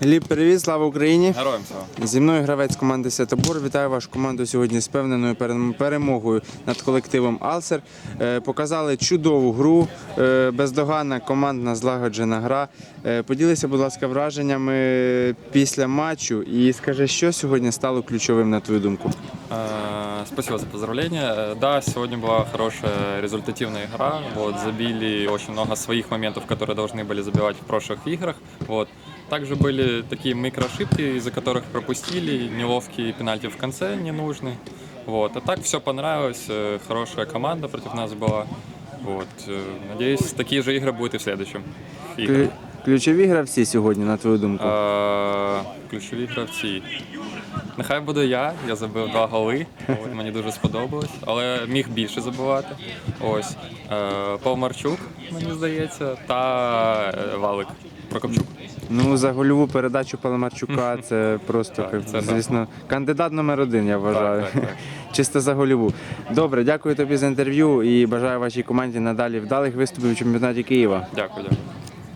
Гліб, привіт, слава Україні! Героям слава. Зі мною гравець команди Сетобор. Вітаю вашу команду сьогодні з певненою перемогою над колективом Алсер. Е, Показали чудову гру, е, бездоганна командна злагоджена гра. Е, Поділися, будь ласка, враженнями після матчу і скажи, що сьогодні стало ключовим на твою думку. Э, Спасибо за поздравления. Э, Да, сегодня была хорошая результативная игра. Вот, забили очень много своих моментов, которые должны были забивать в прошлых играх. Вот. Также были такие микроошибки, из-за которых пропустили, неловкие пенальти в конце ненужные. Вот. А так все понравилось, э, хорошая команда против нас была. Вот. э, Надеюсь, такие же игры будут и в следующем. играх. Клю- Ключові гравці сьогодні, на твою думку. Е, Ключові гравці. Нехай буду я, я забив два голи. От, мені дуже сподобалось, але міг більше забивати. Ось. Е, Повмарчук, мені здається, та е, Валик Прокопчук. Ну, за гольову передачу Паламарчука це просто, Так, це так. звісно, кандидат номер один, я вважаю. Так, так, так. Чисто за гольову. Добре, дякую тобі за інтерв'ю і бажаю вашій команді надалі вдалих виступів у чемпіонаті Києва. Дякую, дякую.